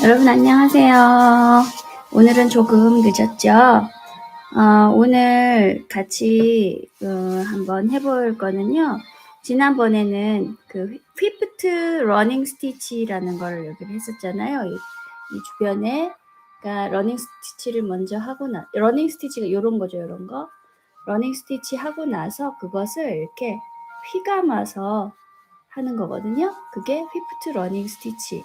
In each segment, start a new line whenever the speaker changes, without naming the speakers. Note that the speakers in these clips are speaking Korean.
여러분 안녕하세요. 오늘은 조금 늦었죠? 어, 오늘 같이 어, 한번 해볼 거는요. 지난번에는 그 휘프트 러닝 스티치라는 걸 여기를 했었잖아요. 이, 이 주변에 그러니까 러닝 스티치를 먼저 하고 나 러닝 스티치가 이런 거죠, 이런 거. 러닝 스티치 하고 나서 그것을 이렇게 휘감아서 하는 거거든요. 그게 휘프트 러닝 스티치.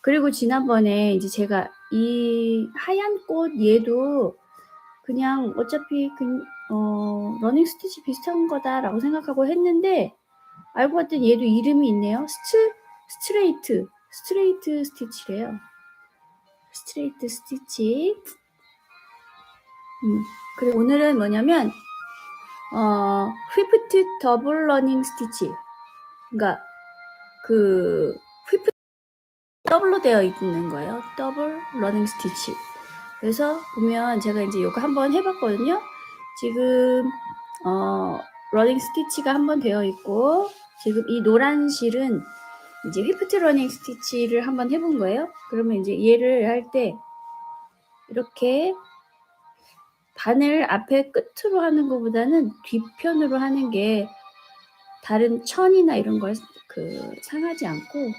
그리고 지난번에 이제 제가 이 하얀 꽃 얘도 그냥 어차피 그, 어, 러닝 스티치 비슷한 거다라고 생각하고 했는데 알고 봤더니 얘도 이름이 있네요. 스트 스트레이트 스트레이트 스티치래요. 스트레이트 스티치. 음, 그리고 오늘은 뭐냐면 어, 휘프트 더블 러닝 스티치. 그러니까 그 휘프트 더블로 되어 있는 거예요. 더블 러닝 스티치. 그래서 보면 제가 이제 이거 한번 해봤거든요. 지금 어, 러닝 스티치가 한 번 되어 있고 지금 이 노란 실은 이제 휘프트 러닝 스티치를 한번 해본 거예요. 그러면 이제 얘를 할 때 이렇게 바늘 앞에 끝으로 하는 것보다는 뒤편으로 하는 게 다른 천이나 이런 걸 그 상하지 않고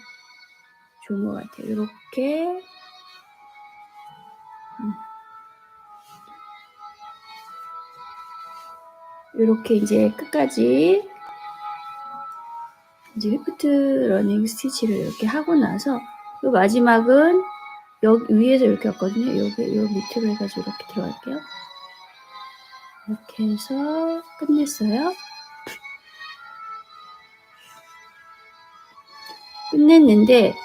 좋은 것 같아요. 이렇게 음. 이렇게 이제 끝까지 이제 휘프트 러닝 스티치를 이렇게 하고 나서 요 마지막은 여기 위에서 이렇게 했거든요. 여기 요 밑으로 해가지고 이렇게 들어갈게요. 이렇게 해서 끝냈어요. 끝냈는데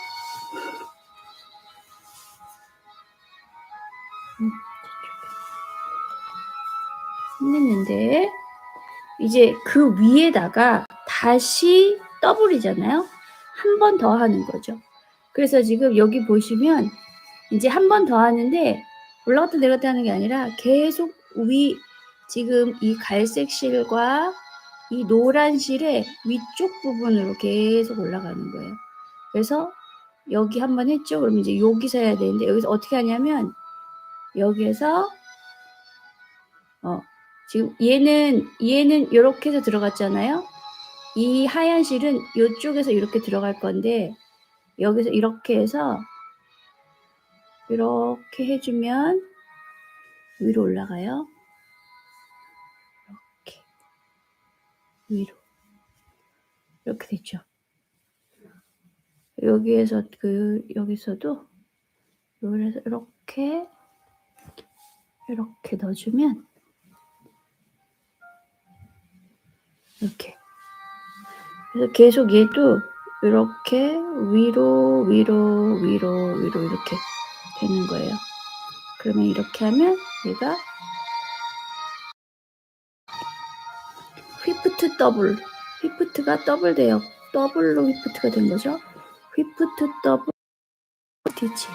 이제 그 위에다가 다시 더블이잖아요. 한 번 더 하는 거죠. 그래서 지금 여기 보시면 이제 한 번 더 하는데 올라갔다 내려갔다 하는 게 아니라 계속 위 지금 이 갈색 실과 이 노란 실의 위쪽 부분으로 계속 올라가는 거예요. 그래서 여기 한 번 했죠. 그러면 이제 여기서 해야 되는데 여기서 어떻게 하냐면 여기에서 어 지금 얘는 얘는 이렇게 해서 들어갔잖아요. 이 하얀 실은 이쪽에서 이렇게 들어갈 건데 여기서 이렇게 해서 이렇게 해주면 위로 올라가요. 이렇게 위로 이렇게 됐죠. 여기에서 그 여기서도 여기서 이렇게 이렇게 넣어주면 이렇게 그래서 계속 얘도 이렇게 위로 위로 위로 위로 이렇게 되는 거예요. 그러면 이렇게 하면 얘가 휘프트 더블 휘프트가 더블 돼요. 더블로 휘프트가 된 거죠. 휘프트 더블 스티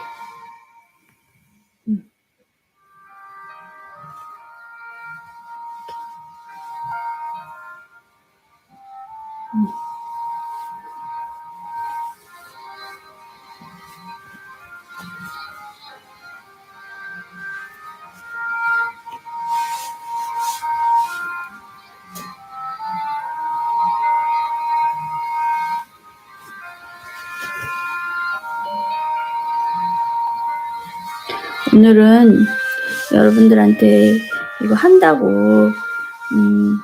오늘은 여러분들한테 이거 한다고 음,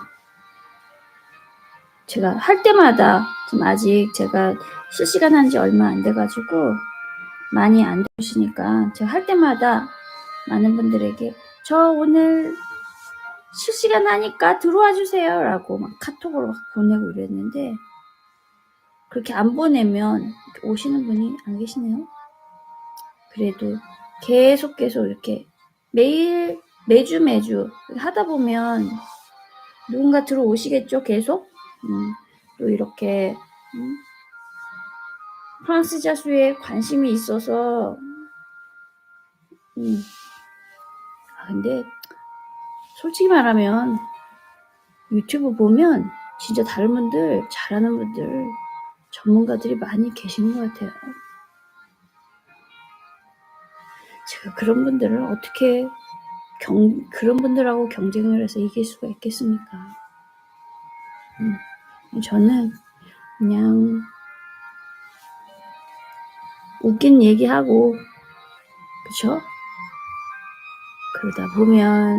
제가 할 때마다 좀 아직 제가 실시간 한 지 얼마 안 돼가지고 많이 안 들으시니까 제가 할 때마다 많은 분들에게 저 오늘 실시간 하니까 들어와 주세요 라고 막 카톡으로 막 보내고 이랬는데 그렇게 안 보내면 오시는 분이 안 계시네요. 그래도 계속 계속 이렇게 매일 매주 매주 하다 보면 누군가 들어오시겠죠 계속 음, 또 이렇게 음, 프랑스 자수에 관심이 있어서 음. 아, 근데 솔직히 말하면 유튜브 보면 진짜 다른 분들 잘하는 분들 전문가들이 많이 계시는 것 같아요. 제가 그런 분들을 어떻게 경, 그런 분들하고 경쟁을 해서 이길 수가 있겠습니까? 음, 저는 그냥 웃긴 얘기하고, 그쵸? 그러다 보면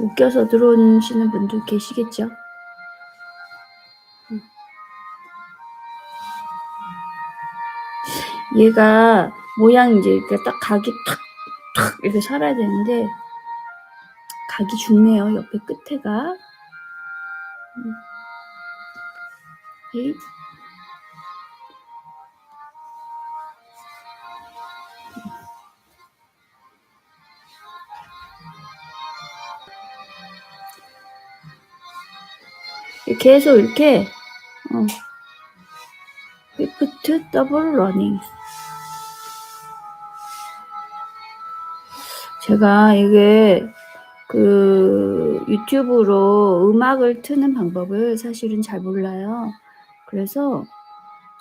웃겨서 들어오시는 분도 계시겠죠? 음. 얘가 모양 이제 이렇게 딱 각이 탁, 탁 이렇게 살아야 되는데, 각이 죽네요, 옆에 끝에가. 음. 에잇. 계속 이렇게 어. 리프트 더블 러닝 제가 이게 그 유튜브로 음악을 트는 방법을 사실은 잘 몰라요. 그래서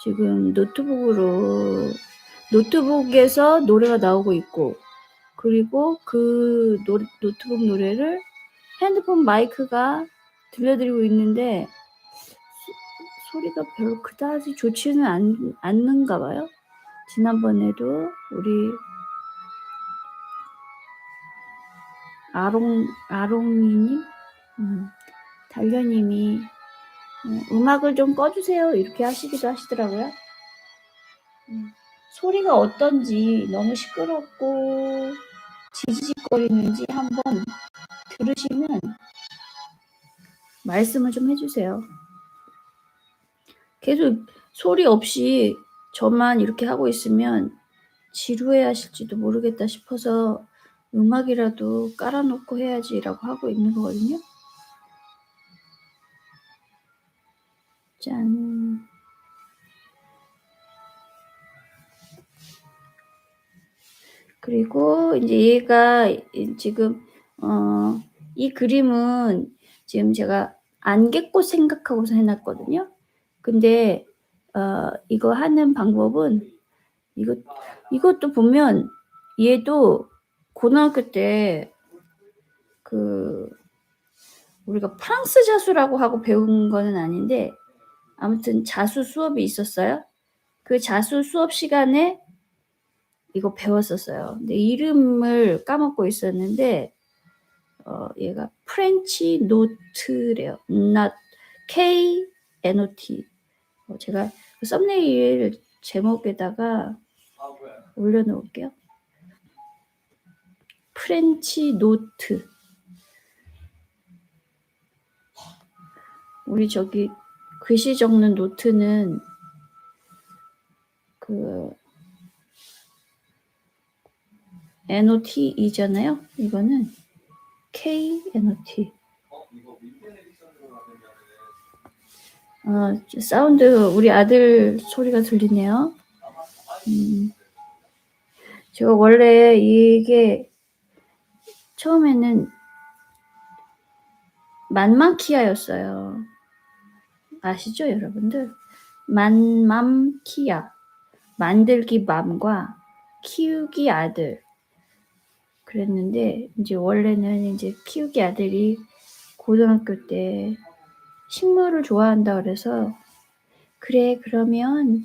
지금 노트북으로 노트북에서 노래가 나오고 있고 그리고 그 노, 노트북 노래를 핸드폰 마이크가 들려드리고 있는데 소, 소리가 별로 그다지 좋지는 않, 않는가 봐요. 지난번에도 우리 아롱 아롱이님, 음, 달려님이 음, 음악을 좀 꺼주세요 이렇게 하시기도 하시더라고요. 음, 소리가 어떤지 너무 시끄럽고 지지직거리는지 한번 들으시면 말씀을 좀 해주세요. 계속 소리 없이 저만 이렇게 하고 있으면 지루해 하실지도 모르겠다 싶어서 음악이라도 깔아놓고 해야지라고 하고 있는 거거든요. 짠. 그리고 이제 얘가 지금 어, 이 그림은 지금 제가 안개꽃 생각하고서 해놨거든요. 근데 어, 이거 하는 방법은 이거 이것도 보면 얘도 고등학교 때 그 우리가 프랑스 자수라고 하고 배운 거는 아닌데 아무튼 자수 수업이 있었어요. 그 자수 수업 시간에 이거 배웠었어요. 근데 이름을 까먹고 있었는데 어, 얘가 프렌치 노트래요. not K N O T. 어, 제가 그 썸네일 제목에다가 올려놓을게요. 프렌치 노트. 우리 저기 글씨 적는 노트는 그 NOT이잖아요. 이거는 KNOT. 어, 사운드 우리 아들 소리가 들리네요. 음, 제가 원래 이게 처음에는 만만키아였어요. 아시죠, 여러분들? 만맘키아. 만들기 맘과 키우기 아들. 그랬는데 이제 원래는 이제 키우기 아들이 고등학교 때 식물을 좋아한다 그래서 그래 그러면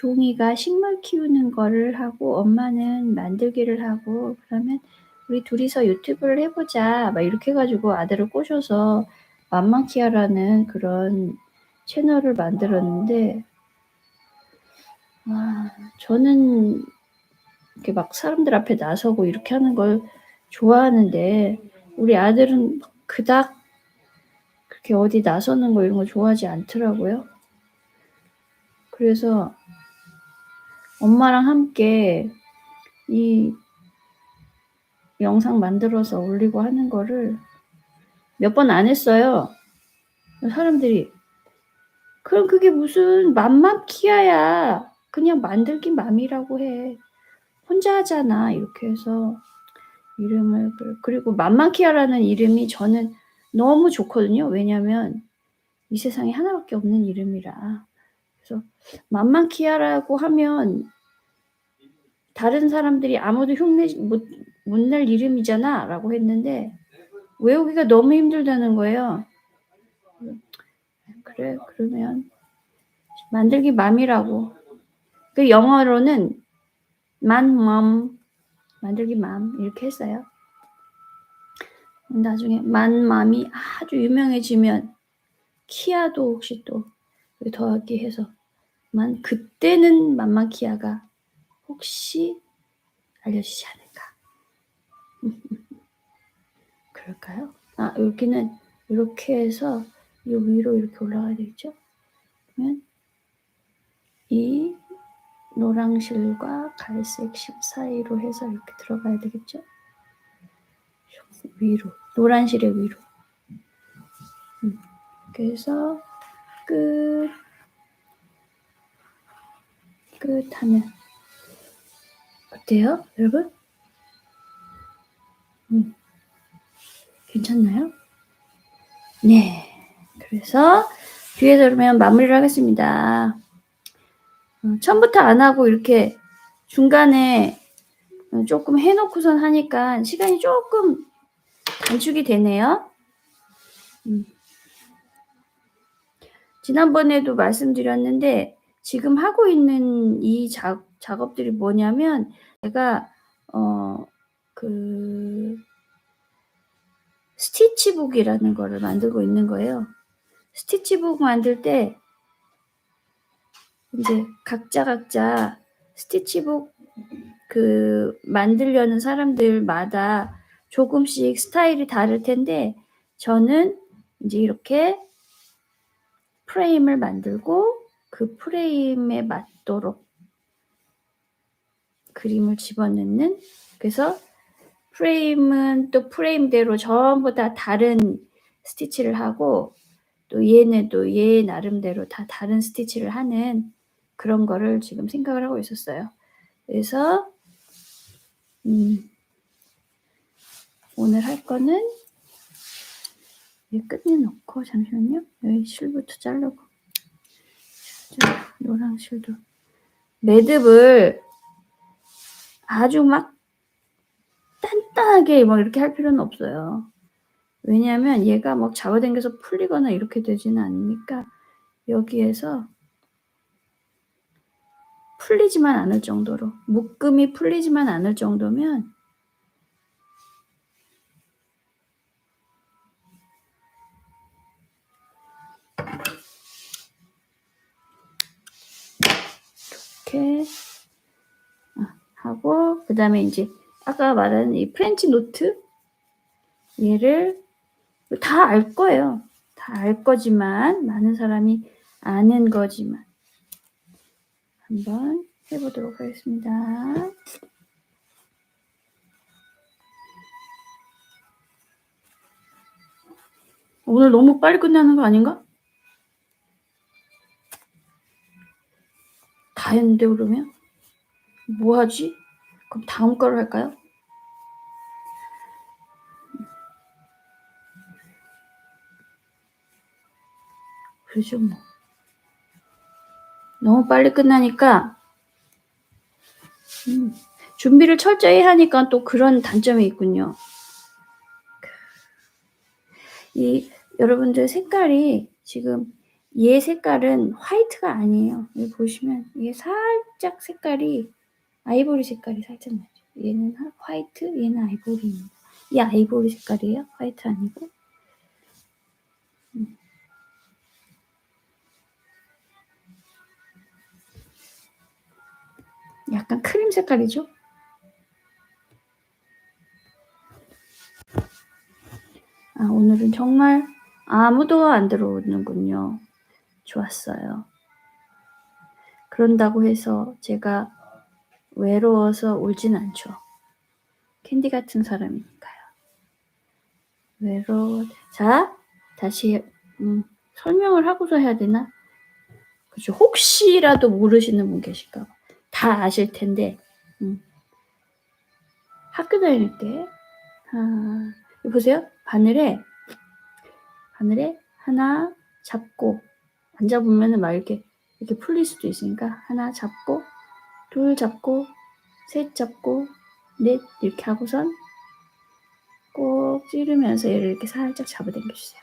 종이가 식물 키우는 거를 하고 엄마는 만들기를 하고 그러면 우리 둘이서 유튜브를 해보자 막 이렇게 해가지고 아들을 꼬셔서 맘망키아라는 그런 채널을 만들었는데 아, 저는 이렇게 막 사람들 앞에 나서고 이렇게 하는 걸 좋아하는데 우리 아들은 그닥 그렇게 어디 나서는 거 이런 거 좋아하지 않더라고요. 그래서 엄마랑 함께 이 영상 만들어서 올리고 하는 거를 몇 번 안 했어요. 사람들이 그럼 그게 무슨 맘맘 키아야. 그냥 만들기 맘이라고 해. 혼자 하잖아. 이렇게 해서 이름을 그- 그리고 맘마키아라는 이름이 저는 너무 좋거든요. 왜냐면 이 세상에 하나밖에 없는 이름이라. 그래서 맘마키아라고 하면 다른 사람들이 아무도 흉내 못 낼 이름이잖아 라고 했는데 외우기가 너무 힘들다는 거예요. 그래 그러면 만들기 맘이라고. 그 영어로는 만맘 만들기 맘 이렇게 했어요. 나중에 만맘이 아주 유명해지면 키아도 혹시 또 더하기 해서 만 그때는 맘마키아가 혹시 알려지지 않을까? 그럴까요? 아 여기는 이렇게 해서 이 위로 이렇게 올라가야 되겠죠? 그러면 이 노랑 실과 갈색 실 사이로 해서 이렇게 들어가야 되겠죠? 위로 노란 실의 위로 음, 그래서 끝 끝하면 어때요, 여러분? 음, 괜찮나요? 네. 그래서 뒤에서 그러면 마무리를 하겠습니다. 어, 처음부터 안 하고 이렇게 중간에 어, 조금 해놓고선 하니까 시간이 조금 단축이 되네요. 음. 지난번에도 말씀드렸는데 지금 하고 있는 이 작, 작업들이 뭐냐면 제가 어, 그 스티치북이라는 거를 만들고 있는 거예요. 스티치북 만들 때 이제 각자 각자 스티치북 그 만들려는 사람들마다 조금씩 스타일이 다를 텐데 저는 이제 이렇게 프레임을 만들고 그 프레임에 맞도록 그림을 집어넣는 그래서 프레임은 또 프레임대로 전부 다 다른 스티치를 하고 또 얘는 또 얘 나름대로 다 다른 스티치를 하는 그런 거를 지금 생각을 하고 있었어요. 그래서 음, 오늘 할 거는 이 끝에 놓고 잠시만요. 여기 실부터 자르고 자, 노랑 실도 매듭을 아주 막 단단하게 막 이렇게 할 필요는 없어요. 왜냐하면 얘가 막 잡아당겨서 풀리거나 이렇게 되지는 않으니까 여기에서 풀리지만 않을 정도로 묶음이 풀리지만 않을 정도면 이렇게 아, 하고 그 다음에 이제 아까 말한 이 프렌치 노트 얘를 다 알 거예요. 다 알 거지만 많은 사람이 아는 거지만 한번 해보도록 하겠습니다. 오늘 너무 빨리 끝나는 거 아닌가? 다 했는데 그러면 뭐 하지? 그럼 다음 거를 할까요? 그러죠 뭐. 너무 빨리 끝나니까 음, 준비를 철저히 하니까 또 그런 단점이 있군요. 이 여러분들 색깔이 지금 얘 색깔은 화이트가 아니에요. 여기 보시면 이게 살짝 색깔이 아이보리 색깔이 살짝 나죠. 얘는 화이트, 얘는 아이보리입니다. 이 아이보리 색깔이에요. 화이트 아니고. 음. 약간 크림 색깔이죠? 아, 오늘은 정말 아무도 안 들어오는군요. 좋았어요. 그런다고 해서 제가 외로워서 울진 않죠. 캔디 같은 사람이니까요. 외로워. 자, 다시 음, 설명을 하고서 해야 되나? 그죠? 혹시라도 모르시는 분 계실까 봐. 다 아실 텐데, 음. 학교 다닐 때, 아, 보세요. 바늘에, 바늘에 하나 잡고, 안 잡으면은 막 이렇게, 이렇게 풀릴 수도 있으니까, 하나 잡고, 둘 잡고, 셋 잡고, 넷, 이렇게 하고선, 꼭 찌르면서 얘를 이렇게 살짝 잡아당겨주세요.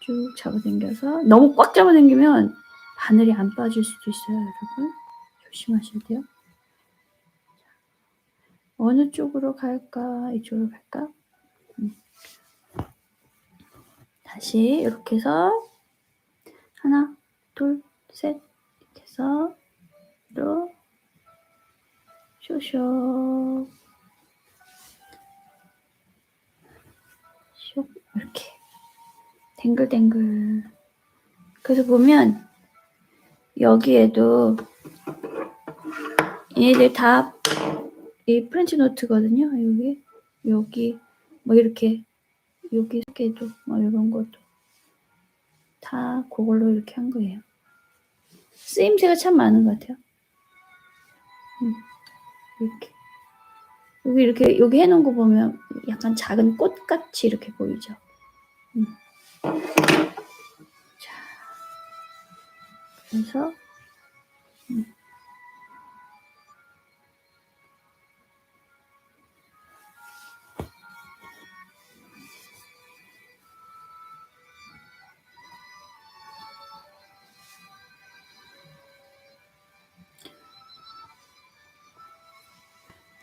쭉 잡아당겨서, 너무 꽉 잡아당기면, 바늘이 안 빠질 수도 있어요, 여러분. 조심하셔야 돼요. 어느 쪽으로 갈까? 이쪽으로 갈까? 음. 다시 이렇게 해서 하나, 둘, 셋 이렇게 해서 로 쇼쇼 쇽 이렇게 댕글댕글 그래서 보면 여기에도 얘들 다 이 프렌치 노트거든요. 여기 여기 뭐 이렇게 여기 스케도 뭐 이런 것도 다 그걸로 이렇게 한 거예요. 쓰임새가 참 많은 것 같아요. 음, 이렇게 여기 이렇게 여기 해놓은 거 보면 약간 작은 꽃같이 이렇게 보이죠. 음. 자, 그래서 음.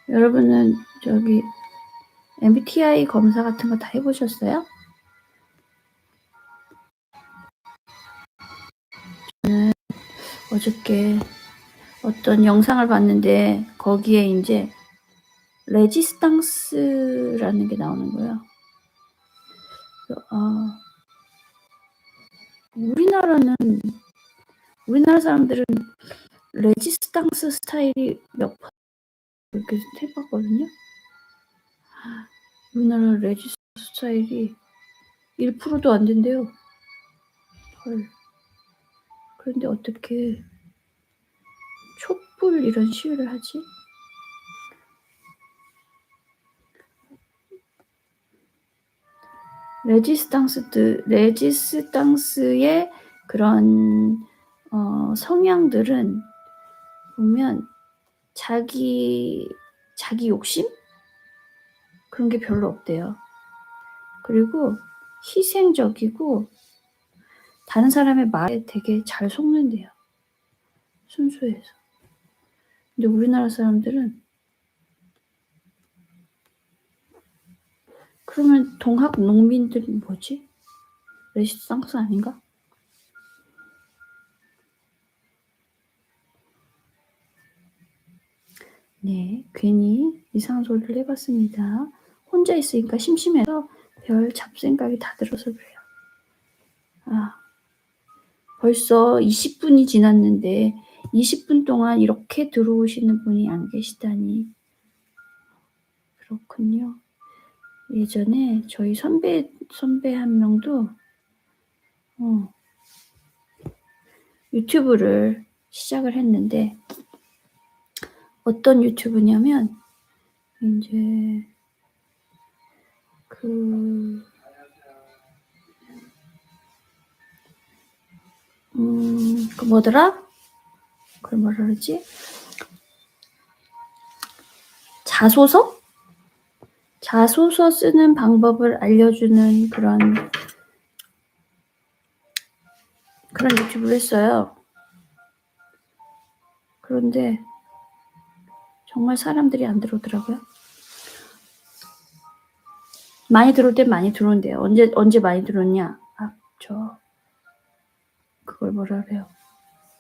여러분은 저기 MBTI 검사 같은 거 다 해보셨어요? 저는 어저께 어떤 영상을 봤는데 거기에 이제 레지스탕스라는 게 나오는 거예요. 아, 우리나라는 우리나라 사람들은 레지스탕스 스타일이 몇 이렇게 해봤거든요. 우리나라 레지스탕스 스타일이 1%도 안 된대요. 헐. 그런데 어떻게 촛불 이런 시위를 하지? 레지스탕스, 레지스탕스의 그런 어, 성향들은 보면 자기 자기 욕심 그런 게 별로 없대요. 그리고 희생적이고 다른 사람의 말에 되게 잘 속는데요. 순수해서. 근데 우리나라 사람들은 그러면 동학 농민들은 뭐지? 레시스탕스 아닌가? 네, 괜히 이상한 소리를 해봤습니다. 혼자 있으니까 심심해서 별 잡생각이 다 들어서 그래요. 아, 벌써 20분이 지났는데 20분 동안 이렇게 들어오시는 분이 안 계시다니. 그렇군요. 예전에 저희 선배, 선배 한 명도, 어, 유튜브를 시작을 했는데, 어떤 유튜브냐면, 이제, 그, 음, 그 뭐더라? 그걸 뭐라 그러지? 자소서? 자소서 쓰는 방법을 알려주는 그런 그런 유튜브를 했어요. 그런데 정말 사람들이 안 들어오더라고요. 많이 들어올 땐 많이 들어온대요. 언제 언제 많이 들어오냐? 아, 저 그걸 뭐라 그래요?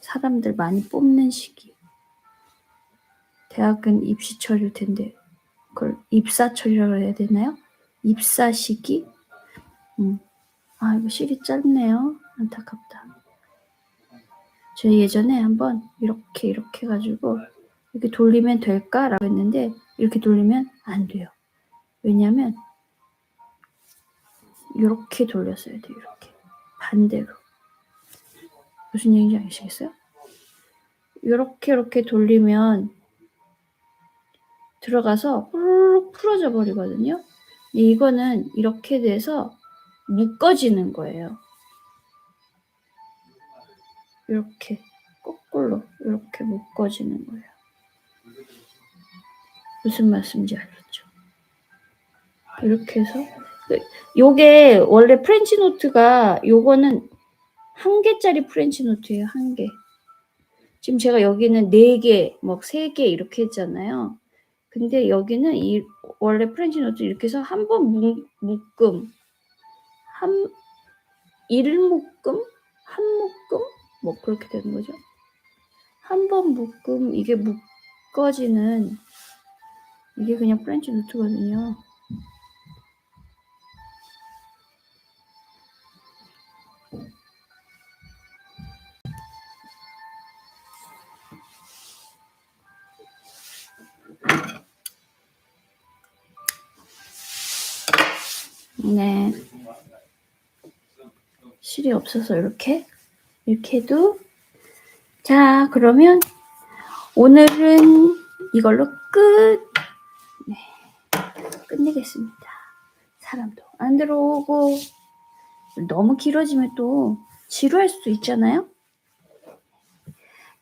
사람들 많이 뽑는 시기. 대학은 입시철일 텐데 그걸 입사철이라고 해야 되나요? 입사 시기? 음. 아 이거 실이 짧네요. 안타깝다. 저 예전에 한번 이렇게 이렇게 해가지고 이렇게 돌리면 될까라고 했는데 이렇게 돌리면 안 돼요. 왜냐면 이렇게 돌렸어야 돼요. 이렇게 반대로. 무슨 얘기인지 아시겠어요? 이렇게 이렇게 돌리면 들어가서 후루룩 풀어져 버리거든요. 이거는 이렇게 돼서 묶어지는 거예요. 이렇게 거꾸로 이렇게 묶어지는 거예요. 무슨 말씀인지 알겠죠? 이렇게 해서 요게 원래 프렌치 노트가 요거는 한 개짜리 프렌치 노트예요. 한 개. 지금 제가 여기는 네 개, 뭐 세 개 이렇게 했잖아요. 근데 여기는 이 원래 프렌치 노트 이렇게 해서 한 번 묶음, 한 일묶음, 한 묶음, 뭐 그렇게 되는 거죠. 한 번 묶음 이게 묶어지는 이게 그냥 프렌치 노트거든요. 네. 실이 없어서 이렇게 이렇게 해도 자 그러면 오늘은 이걸로 끝 네. 끝내겠습니다. 사람도 안 들어오고 너무 길어지면 또 지루할 수도 있잖아요.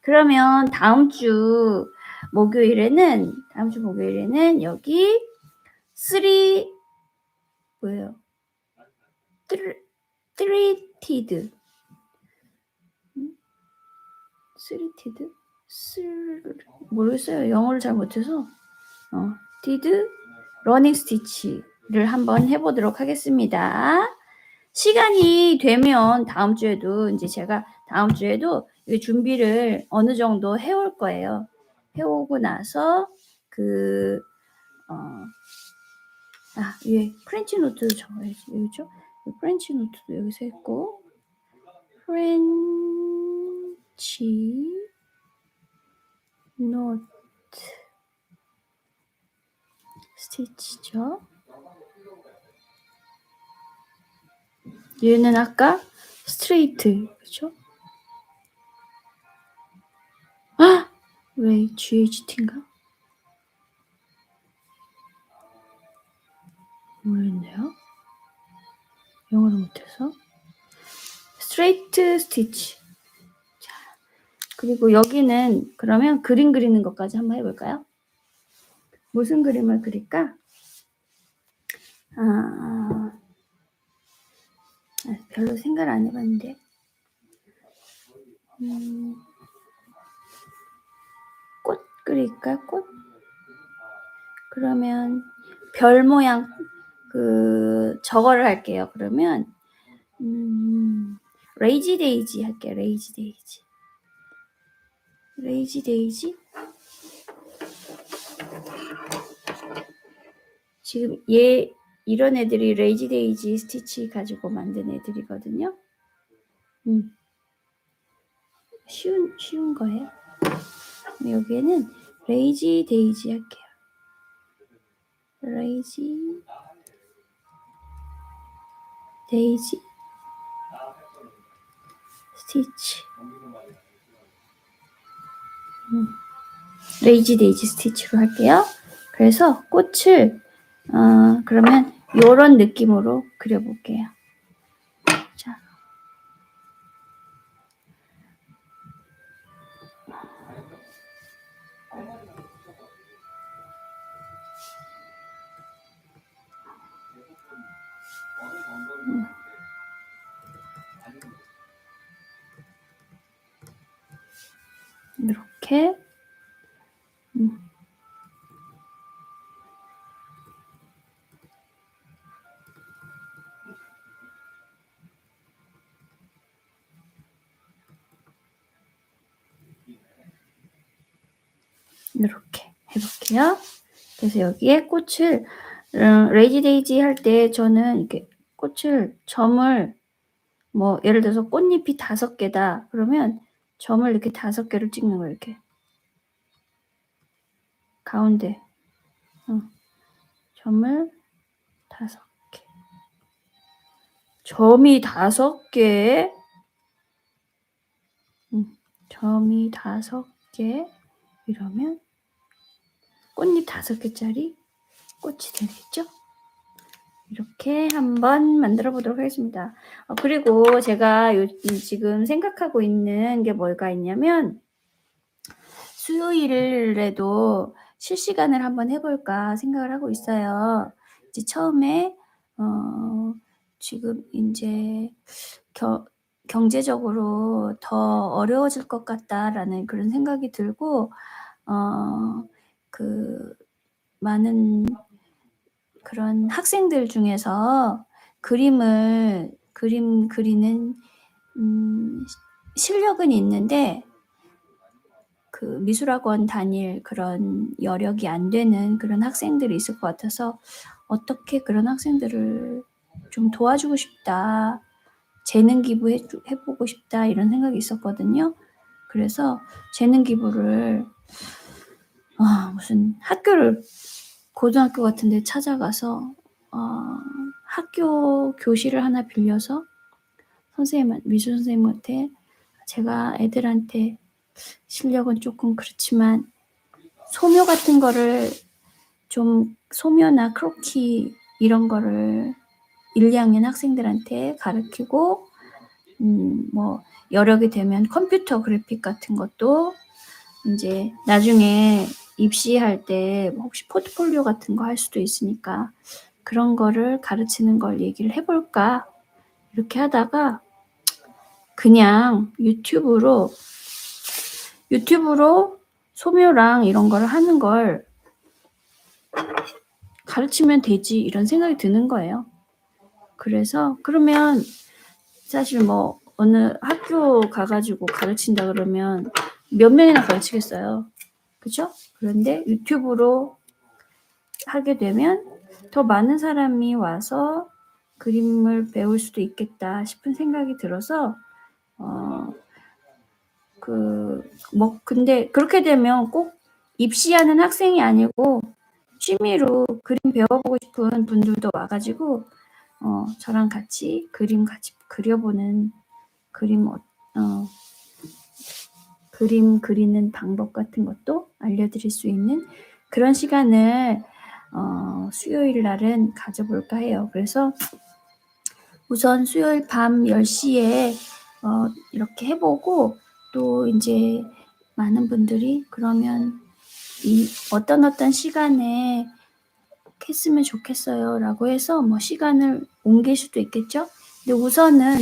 그러면 다음 주 목요일에는 다음 주 목요일에는 여기 쓰리 뭐예요? 트리, 트리티드 쓰리티드? 쓸 모르겠어요. 영어를 잘 못해서 어, 디드 러닝 스티치를 한번 해보도록 하겠습니다. 시간이 되면 다음 주에도 이제 제가 다음 주에도 준비를 어느 정도 해올 거예요. 해오고 나서 그 어, 아, 위에 프렌치 노트도 적어야지. 여기죠? 프렌치 노트도 여기서 했고 프렌치 노트 스티치죠. 얘는 아까 스트레이트 그죠? 아! 왜 GHT인가? 모르겠네요. 영어를 못해서. 스트레이트 스티치. 자, 그리고 여기는 그러면 그림 그리는 것까지 한번 해볼까요? 무슨 그림을 그릴까? 아, 아, 별로 생각을 안 해봤는데. 음, 꽃 그릴까? 꽃? 그러면 별 모양 그 저거를 할게요. 그러면 음, 레이지 데이지 할게요. 레이지 데이지. 레이지 데이지. 지금 얘 이런 애들이 레이지 데이지 스티치 가지고 만든 애들이거든요. 음. 쉬운 쉬운 거예요. 여기에는 레이지 데이지 할게요. 레이지 데이지 스티치 음. 레이지 데이지 스티치로 할게요. 그래서 꽃을 어, 그러면 이런 느낌으로 그려볼게요. 자. 음. 이렇게 음. 이렇게 해볼게요. 그래서 여기에 꽃을 음, 레이지 데이지 할 때 저는 이렇게 꽃을 점을 뭐 예를 들어서 꽃잎이 다섯 개다. 그러면 점을 이렇게 다섯 개를 찍는 거예요 이렇게. 가운데. 어. 점을 다섯 개. 점이 다섯 개. 음, 점이 다섯 개. 이러면 꽃잎 다섯 개짜리 꽃이 되겠죠? 이렇게 한번 만들어 보도록 하겠습니다. 어, 그리고 제가 요, 지금 생각하고 있는 게 뭐가 있냐면 수요일에도 실시간을 한번 해볼까 생각을 하고 있어요. 이제 처음에 어, 지금 이제 겨, 경제적으로 더 어려워질 것 같다라는 그런 생각이 들고 어, 그 많은 그런 학생들 중에서 그림을 그림 그리는 음, 실력은 있는데 그 미술학원 다닐 그런 여력이 안 되는 그런 학생들이 있을 것 같아서 어떻게 그런 학생들을 좀 도와주고 싶다. 재능 기부해 해보고 싶다 이런 생각이 있었거든요. 그래서 재능 기부를 아, 무슨 학교를 고등학교 같은데 찾아가서 어, 학교 교실을 하나 빌려서 선생님 미술 선생님한테 제가 애들한테 실력은 조금 그렇지만 소묘 같은 거를 좀 소묘나 크로키 이런 거를 1, 2학년 학생들한테 가르치고 음, 뭐 여력이 되면 컴퓨터 그래픽 같은 것도 이제 나중에 입시할 때 혹시 포트폴리오 같은 거 할 수도 있으니까 그런 거를 가르치는 걸 얘기를 해볼까 이렇게 하다가 그냥 유튜브로 유튜브로 소묘랑 이런 거를 하는 걸 가르치면 되지 이런 생각이 드는 거예요. 그래서 그러면 사실 뭐 어느 학교 가가지고 가르친다 그러면 몇 명이나 가르치겠어요. 그죠? 그런데 유튜브로 하게 되면 더 많은 사람이 와서 그림을 배울 수도 있겠다 싶은 생각이 들어서 어, 그, 뭐, 근데 그렇게 되면 꼭 입시하는 학생이 아니고 취미로 그림 배워보고 싶은 분들도 와가지고 어, 저랑 같이 그림 같이 그려보는 그림 어, 어, 그림 그리는 방법 같은 것도 알려드릴 수 있는 그런 시간을 어, 수요일 날은 가져볼까 해요. 그래서 우선 수요일 밤 10시에 어, 이렇게 해보고 또 이제 많은 분들이 그러면 이 어떤 어떤 시간에 했으면 좋겠어요 라고 해서 뭐 시간을 옮길 수도 있겠죠. 근데 우선은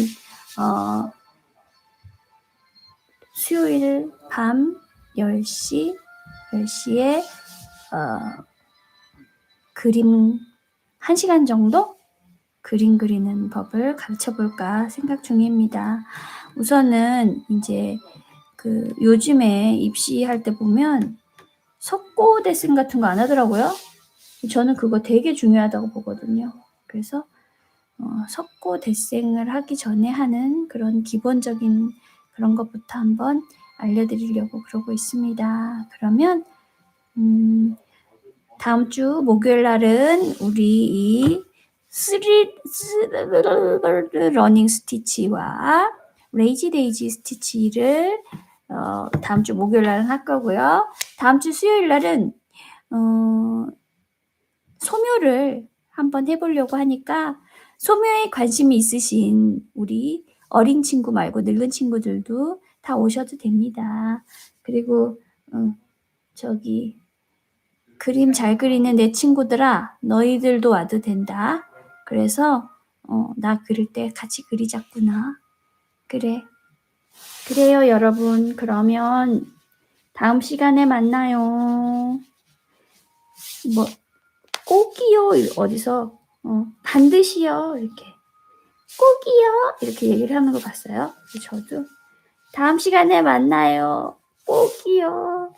어, 수요일 밤 10시 10시에 어, 그림 1시간 정도 그림 그리는 법을 가르쳐 볼까 생각 중입니다. 우선은 이제 그 요즘에 입시할 때 보면 석고 데슨 같은 거 안 하더라고요. 저는 그거 되게 중요하다고 보거든요. 그래서 어, 석고 데생을 하기 전에 하는 그런 기본적인 그런 것부터 한번 알려드리려고 그러고 있습니다. 그러면 음, 다음 주 목요일 날은 우리 이 스리 러닝 스티치와 레이지 데이지 스티치를 어, 다음 주 목요일 날은 할 거고요. 다음 주 수요일 날은 어, 소묘를 한번 해보려고 하니까 소묘에 관심이 있으신 우리 어린 친구 말고 늙은 친구들도 다 오셔도 됩니다. 그리고 어, 저기 그림 잘 그리는 내 친구들아 너희들도 와도 된다. 그래서 어, 나 그릴 때 같이 그리자꾸나. 그래. 그래요 여러분. 그러면 다음 시간에 만나요. 뭐 꼭이요 어디서 어, 반드시요 이렇게 꼭이요 이렇게 얘기를 하는 거 봤어요. 저도 다음 시간에 만나요. 꼭이요.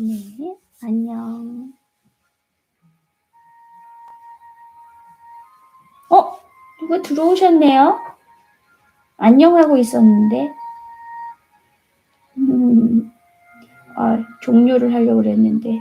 네, 안녕. 어, 누가 들어오셨네요? 안녕하고 있었는데. 음, 아, 종료를 하려고 그랬는데.